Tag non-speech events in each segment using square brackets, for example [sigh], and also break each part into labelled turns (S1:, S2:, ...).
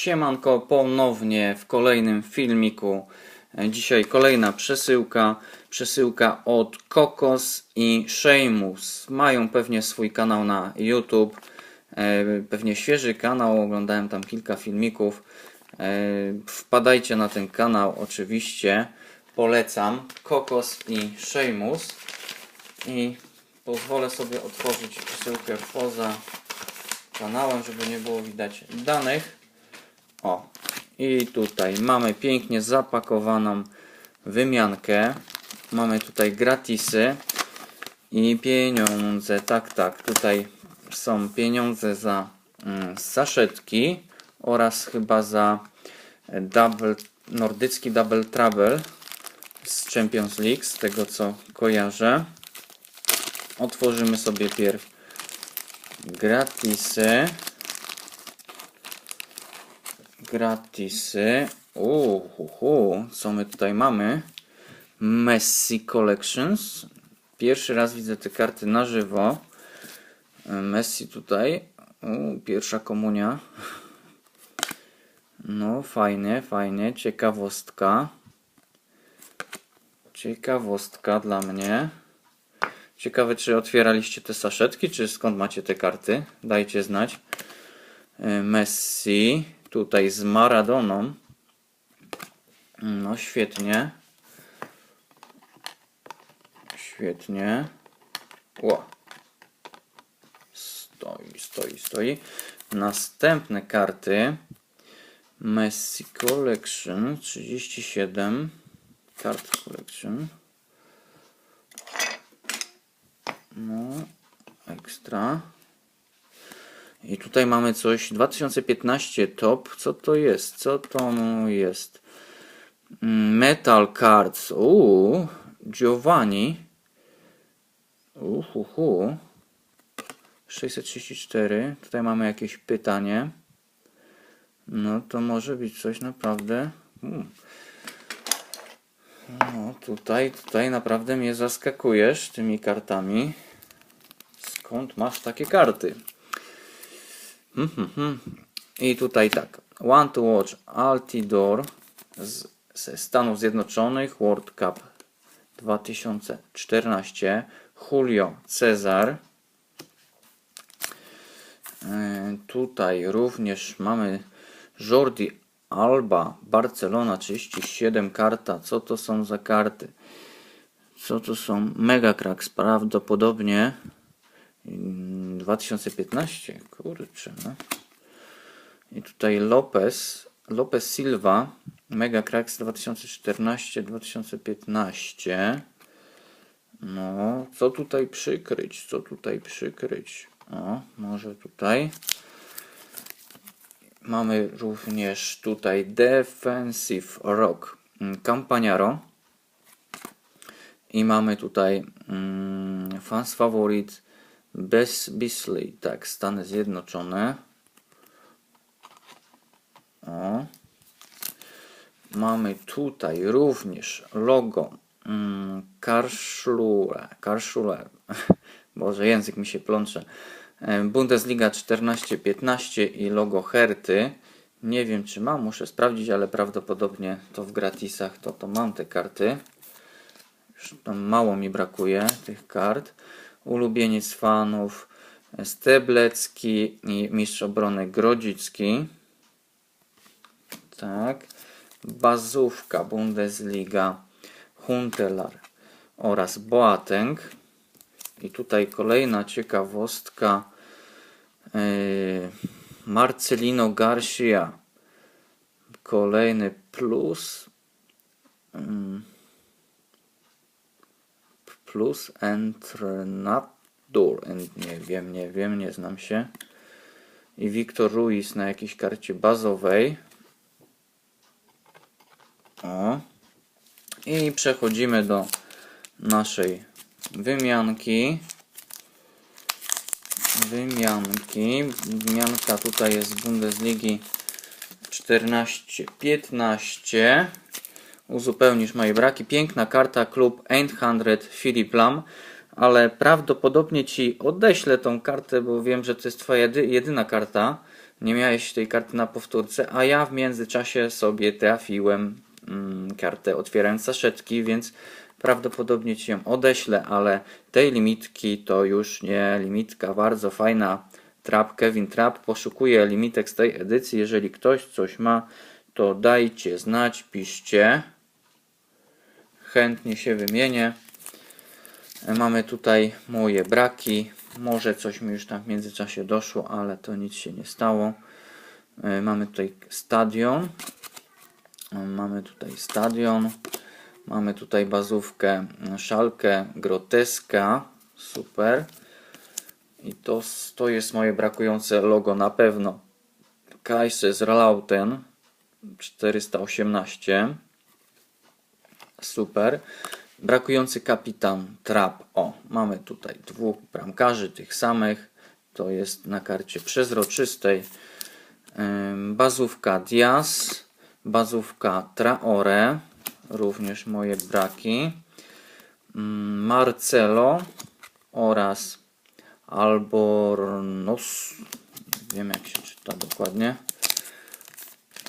S1: Siemanko, ponownie w kolejnym filmiku. Dzisiaj kolejna przesyłka. Przesyłka od Kokos i Sheamus. Mają pewnie swój kanał na YouTube. E, Pewnie świeży kanał, oglądałem tam kilka filmików. E, Wpadajcie na ten kanał, oczywiście. Polecam. Kokos i Sheamus. I pozwolę sobie otworzyć przesyłkę poza kanałem, żeby nie było widać danych. O, i tutaj mamy pięknie zapakowaną wymiankę. Mamy tutaj gratisy i pieniądze. Tak, tak, tutaj są pieniądze za mm, saszetki oraz chyba za double, nordycki Double Trouble z Champions League, z tego co kojarzę. Otworzymy sobie pierw gratisy. Gratisy. Uhu, co my tutaj mamy? Messi Collections. Pierwszy raz widzę te karty na żywo. Messi tutaj. U, pierwsza komunia. No, fajnie, fajnie. Ciekawostka. Ciekawostka dla mnie. Ciekawe, czy otwieraliście te saszetki, czy skąd macie te karty? Dajcie znać. Y, Messi, tutaj z Maradoną. No, świetnie. Świetnie. Ło. Stoi, stoi, stoi. Następne karty. Messi Collection 37. Card Collection. No, ekstra. I tutaj mamy coś 2015 top. Co to jest? Co to jest? Mm, Metal Cards. Uuu, Giovanni. Uhuhu. 634. Tutaj mamy jakieś pytanie. No to może być coś naprawdę. Hmm. No tutaj, tutaj naprawdę mnie zaskakujesz tymi kartami. Skąd masz takie karty? Hmm. I tutaj tak. One to Watch Altidor z, ze Stanów Zjednoczonych World Cup 2014 Julio Cezar. E, Tutaj również mamy Jordi Alba, Barcelona 37 karta. Co to są za karty? Co to są? Mega Cracks prawdopodobnie. Mm, 2015. Kurczę, no. I tutaj Lopez, Lopez Silva, Mega Cracks 2014-2015. No, co tutaj przykryć? Co tutaj przykryć? O, może tutaj. Mamy również tutaj Defensive Rock mm, Campagnaro. I mamy tutaj mm, Fans Favorit Bess Bisley, tak, Stany Zjednoczone. O. Mamy tutaj również logo mm, Karlsruhe, Karlsruhe, [laughs] Boże, język mi się plącze. Bundesliga 14-15 i logo Herty. Nie wiem czy mam, muszę sprawdzić, ale prawdopodobnie to w gratisach to, to mam te karty. Już tam mało mi brakuje tych kart. Ulubieniec fanów Steblecki i mistrz obrony Grodzicki. Tak. Bazówka Bundesliga Huntelar oraz Boateng. I tutaj kolejna ciekawostka. Yy, Marcelino Garcia. Kolejny plus. Plus Entrenadur. Nie wiem, nie wiem, nie znam się. I Wiktor Ruiz na jakiejś karcie bazowej. O. I przechodzimy do naszej wymianki. Wymianki. Wymianka tutaj jest z Bundesligi 14-15. Uzupełnisz moje braki. Piękna karta klub 800 Philip Lam. Ale prawdopodobnie Ci odeślę tą kartę, bo wiem, że to jest Twoja jedy- jedyna karta nie miałeś tej karty na powtórce, a ja w międzyczasie sobie trafiłem mm, kartę otwierając saszetki, więc prawdopodobnie Ci ją odeślę, ale tej limitki to już nie limitka, bardzo fajna trap, Kevin Trap, poszukuję limitek z tej edycji, jeżeli ktoś coś ma, to dajcie znać, piszcie, chętnie się wymienię. Mamy tutaj moje braki. Może coś mi już tam w międzyczasie doszło, ale to nic się nie stało. E, Mamy tutaj stadion. Mamy tutaj stadion. Mamy tutaj bazówkę szalkę groteska. Super. I to, to jest moje brakujące logo na pewno. Kaiserslautern 418. Super. Brakujący kapitan Trap. O, mamy tutaj dwóch bramkarzy tych samych. To jest na karcie przezroczystej. Bazówka Diaz. Bazówka Traore. Również moje braki. Marcelo oraz Albornoz. Nie wiem jak się czyta dokładnie.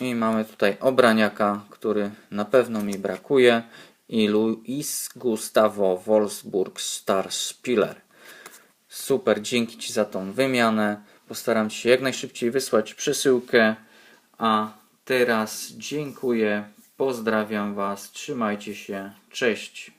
S1: I mamy tutaj obraniaka, który na pewno mi brakuje. I Luis Gustavo Wolfsburg Starspieler. Super, dzięki Ci za tą wymianę. Postaram się jak najszybciej wysłać przesyłkę. A teraz dziękuję, pozdrawiam Was, trzymajcie się, cześć.